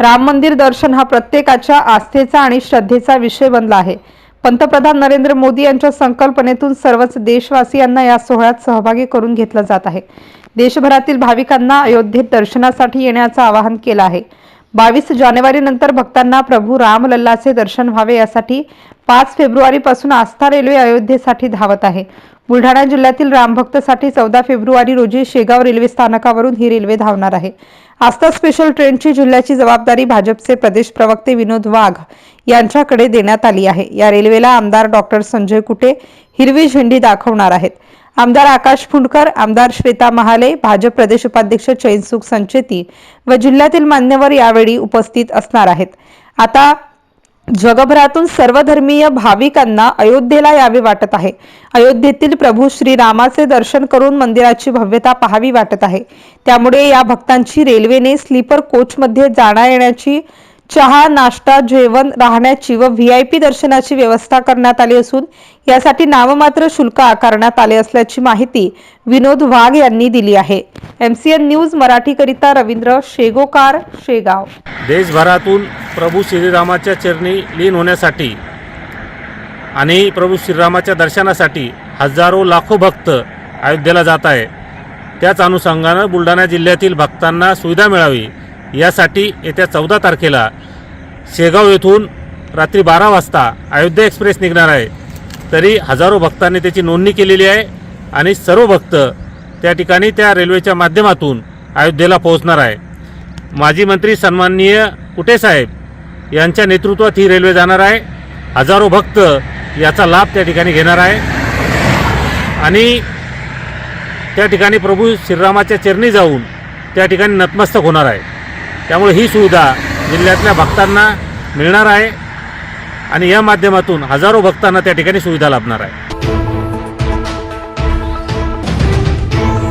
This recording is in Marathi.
राम मंदिर दर्शन हा प्रत्येकाच्या आस्थेचा आणि श्रद्धेचा विषय बनला आहे. पंतप्रधान नरेंद्र मोदी यांच्या संकल्पनेतून सर्वच देशवासियांना या सोहळ्यात सहभागी करून घेतलं जात आहे. देशभरातील भाविकांना अयोध्येत दर्शनासाठी येण्याचं आवाहन केलं आहे. बावीस जानेवारी नंतर भक्तांना प्रभू रामलल्लाचे दर्शन व्हावे यासाठी पाच फेब्रुवारीपासून आस्था रेल्वे अयोध्येसाठी धावत आहे. बुलढाणा जिल्ह्यातील रामभक्तसाठी चौदा फेब्रुवारी रोजी शेगाव रेल्वे स्थानकावरून ही रेल्वे धावणार आहे. आस्था स्पेशल ट्रेनची जिल्ह्याची जबाबदारी भाजपचे प्रदेश प्रवक्ते विनोद वाघ यांच्याकडे देण्यात आली आहे. या रेल्वेला आमदार डॉक्टर संजय कुटे हिरवी झेंडी दाखवणार आहेत. आमदार आकाश फुंडकर आमदार श्वेता महाले भाजप प्रदेश उपाध्यक्ष चैनसुख संचेती व जिल्ह्यातील मान्यवर यावेळी उपस्थित असणार आहेत. आता जगभरातून सर्वधर्मीय भाविकांना अयोध्येला यावे वाटत आहे. अयोध्येतील प्रभू श्रीरामाचे दर्शन करून मंदिराची भव्यता पाहावी वाटत आहे. त्यामुळे या भक्तांची रेल्वेने स्लीपर कोचमध्ये जाण्या येण्याची चहा नाश्ता जेवण राहण्याची व व्ही आय पी दर्शनाची व्यवस्था करण्यात आली असून यासाठी नाममात्र शुल्क आकारण्यात आले असल्याची माहिती विनोद वाघ यांनी दिली आहे. एमसीएन न्यूज मराठीकरिता रवींद्र शेगोकार शेगाव. देशभरातून प्रभू श्रीरामाच्या चरणी लीन होण्यासाठी आणि प्रभू श्रीरामाच्या दर्शनासाठी हजारो लाखो भक्त अयोध्येला जात आहे. त्याच अनुषंगानं बुलढाणा जिल्ह्यातील भक्तांना सुविधा मिळावी यासाठी येत्या चौदा तारखेला शेगाव येथून रात्री बारा वाजता अयोध्या एक्सप्रेस निघणार आहे. तरी हजारो भक्तांनी त्याची नोंदणी केलेली आहे आणि सर्व भक्त त्या ठिकाणी त्या रेल्वेच्या माध्यमातून अयोध्येला पोहोचणार आहे. माजी मंत्री सन्माननीय कुटे साहेब यांच्या नेतृत्वात ही रेल्वे जाणार आहे. हजारो भक्त याचा लाभ त्या ठिकाणी घेणार आहे. आणि त्या ठिकाणी प्रभू श्रीरामाच्या चरणी जाऊन त्या ठिकाणी नतमस्तक होणार आहे. त्यामुळे ही सुविधा जिल्ह्यातल्या भक्तांना मिळणार आहे. आणि या माध्यमातून हजारो भक्तांना त्या ठिकाणी सुविधा लाभणार आहे.